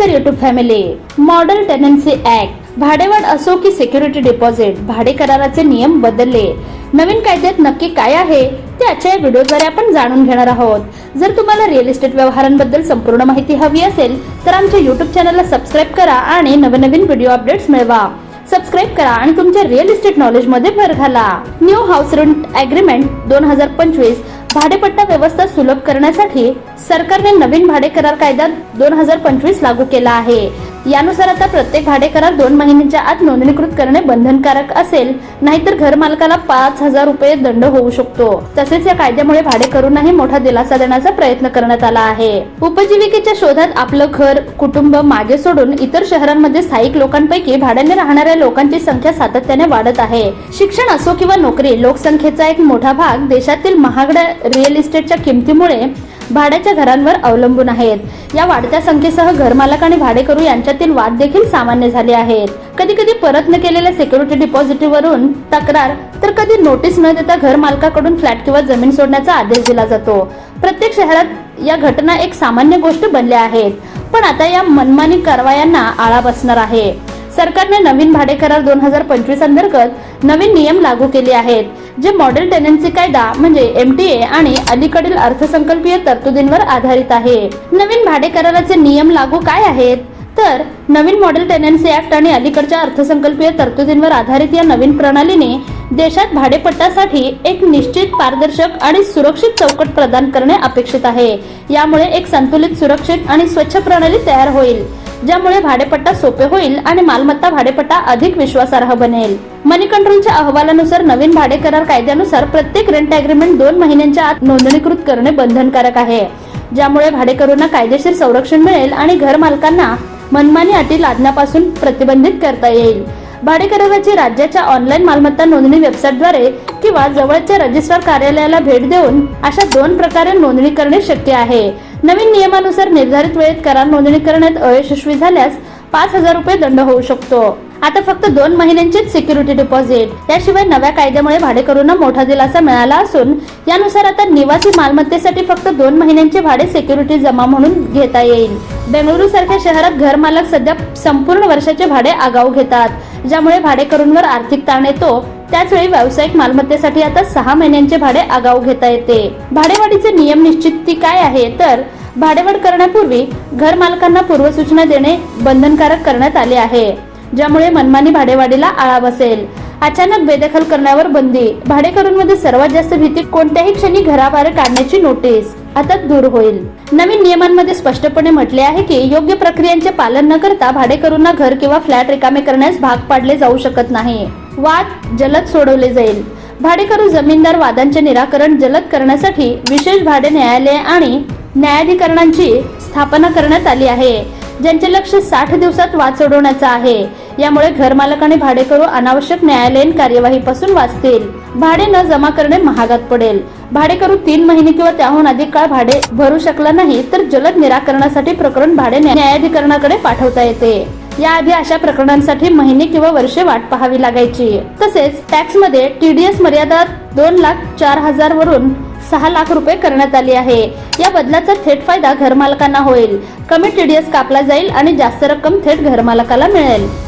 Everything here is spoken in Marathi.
नमस्कार YouTube family model tenancy act भाडेवाढ असो की सिक्युरिटी डिपॉझिट भाडे कराराचे नियम बदलले. नवीन कायद्यात नक्की काय आहे ते आजच्या या व्हिडिओद्वारे आपण जाणून घेणार आहोत. जर तुम्हाला रिअल इस्टेट व्यवहारांबद्दल संपूर्ण माहिती हवी असेल तर आमच्या युट्यूब चॅनलला सबस्क्राईब करा आणि नवनवीन व्हिडिओ अपडेट्स मिळवा. सबस्क्राईब करा आणि तुमच्या रिअल इस्टेट नॉलेजमध्ये भर घाला. न्यू हाऊस रेंट अग्रीमेंट दोन हजार पंचवीस भाडेपट्टा व्यवस्था सुलभ करण्यासाठी सरकारने नवीन भाडे करार कायदा दोन हजार पंचवीस लागू केला आहे. यानुसार आता प्रत्येक भाडे करार दोन महिन्यांच्या आत नोंदणीकृत करणे बंधनकारक असेल. नाहीतर घर मालकाला पाच हजार रुपये दंड होऊ शकतो. तसेच या कायद्यामुळे भाडेकरूंनाही मोठा दिलासा देण्याचा प्रयत्न करण्यात आला आहे. उपजीविकेच्या शोधात आपलं घर कुटुंब मागे सोडून इतर शहरांमध्ये स्थायिक लोकांपैकी भाड्याने राहणाऱ्या लोकांची संख्या सातत्याने वाढत आहे. शिक्षण असो किंवा नोकरी लोकसंख्येचा एक मोठा भाग देशातील महागड्या रिअल इस्टेटच्या किमतीमुळे भाड्याच्या घरांवर अवलंबून आहेत. या वाढत्या संख्येसह घरमालक आणि भाडेकरू यांच्यातील वाद देखील सामान्य झाले आहेत कधी कधी परत न केलेल्या सिक्युरिटी डिपॉझिटवरून तक्रार तर कधी नोटीस न देता घर मालकाकडून फ्लॅट किंवा जमीन सोडण्याचा आदेश दिला जातो. प्रत्येक शहरात या घटना एक सामान्य गोष्ट बनल्या आहेत. पण आता या मनमानी कारवायांना आळा बसणार आहे. सरकारने नवीन भाडे करार दोन हजार पंचवीस अंतर्गत नवीन नियम लागू केले आहेत जे मॉडेल टेनन्सी कायदा म्हणजे एमटीए आणि अलीकडील अर्थसंकल्पीय तरतुदींवर आधारित आहे. नवीन भाडे कराराचे नियम लागू काय आहेत? तर नवीन मॉडेल टेनन्सी ऍक्ट आणि अलीकडच्या अर्थसंकल्पीय तरतुदींवर आधारित या नवीन प्रणालीने देशात भाडेपट्टासाठी एक निश्चित पारदर्शक आणि सुरक्षित चौकट प्रदान करणे अपेक्षित आहे. यामुळे एक संतुलित सुरक्षित आणि स्वच्छ प्रणाली तयार होईल. ज्यामुळे भाडेपट्टा सोपे होईल आणि मालमत्ता भाडेपट्टा अधिक विश्वासार्ह बनेल. मनी कंट्रोलच्या अहवालानुसार नवीन भाडे करार कायद्यानुसार प्रत्येक रेंट अग्रीमेंट दोन महिन्यांच्या आत नोंदणीकृत करणे बंधनकारक आहे. ज्यामुळे भाडेकरूंना कायदेशीर संरक्षण मिळेल आणि घर मालकांना मनमानी अटी लादण्यापासून प्रतिबंधित करता येईल. भाडे कराराची राज्याच्या ऑनलाईन मालमत्ता नोंदणी वेबसाईटद्वारे किंवा जवळच्या रजिस्ट्रार कार्यालयाला भेट देऊन अशा दोन प्रकारे नोंदणी करणे शक्य आहे. नवीन नियमानुसार निर्धारित वेळेत करार नोंदणी करण्यात अयशस्वी झाल्यास पाच हजार रुपये दंड होऊ शकतो. आता फक्त दोन महिन्यांचीच सिक्युरिटी डिपॉझिट त्याशिवाय नव्या कायद्यामुळे भाडेकरूंना मोठा दिलासा मिळाला असून यानुसार आता निवासी मालमत्तेसाठी फक्त दोन महिन्यांचे भाडे सिक्युरिटी जमा म्हणून घेता येईल. बेंगळुरू सारख्या शहरात घर मालक सध्या संपूर्ण वर्षाचे भाडे आगाऊ घेतात ज्यामुळे भाडेकरूंवर आर्थिक ताण येतो. त्याचवेळी व्यावसायिक मालमत्तेसाठी आता सहा महिन्यांचे भाडे आगाऊ घेता येते. भाडेवाढीचे नियम निश्चिती काय आहे? तर भाडेवाढ करण्यापूर्वी घर मालकांना पूर्वसूचना देणे बंधनकारक करण्यात आले आहे. ज्यामुळे मनमानी भाडेवाढीला आळा बसेल. अचानक बेदखल करण्यावर बंदी. भाडेकरूंमध्ये सर्वात जास्त भीती कोणत्याही क्षणी घराबाहेर काढण्याची नोटीस आता दूर होईल. नवीन नियमांमध्ये स्पष्टपणे म्हटले आहे की योग्य प्रक्रियांचे पालन न करता भाडेकरूंना घर किंवा फ्लॅट रिकामे करण्यास भाग पाडले जाऊ शकत नाही. वाद जलद सोडवले जाईल. भाडेकरू जमीनदार वादांचे निराकरण जलद करण्यासाठी विशेष भाडे न्यायालय आणि न्यायाधिकरणांची स्थापना करण्यात आली आहे. ज्यांचे लक्ष साठ दिवसात वाद सोडवण्याचा आहे. यामुळे घरमालक आणि भाडेकरू अनावश्यक न्यायालयीन कार्यवाहीपासून वाचतील. भाडे न जमा करणे महागात पडेल. भाडेकरू तीन महिने किंवा त्याहून अधिक काळ भाडे भरू शकला नाही तर जलद निराकरणासाठी प्रकरण भाडे न्यायाधिकरणाकडे पाठवता येते. याआधी अशा प्रकरणांसाठी महिने किंवा वर्षे वाट पाहावी लागायची. तसेच टॅक्समध्ये टीडीएस मर्यादा दोन लाख चार हजार वरून सहा लाख रुपये करण्यात आली आहे. या बदलाचा थेट फायदा घरमालकांना होईल. कमी टीडीएस कापला जाईल आणि जास्त रक्कम थेट घरमालकाला मिळेल.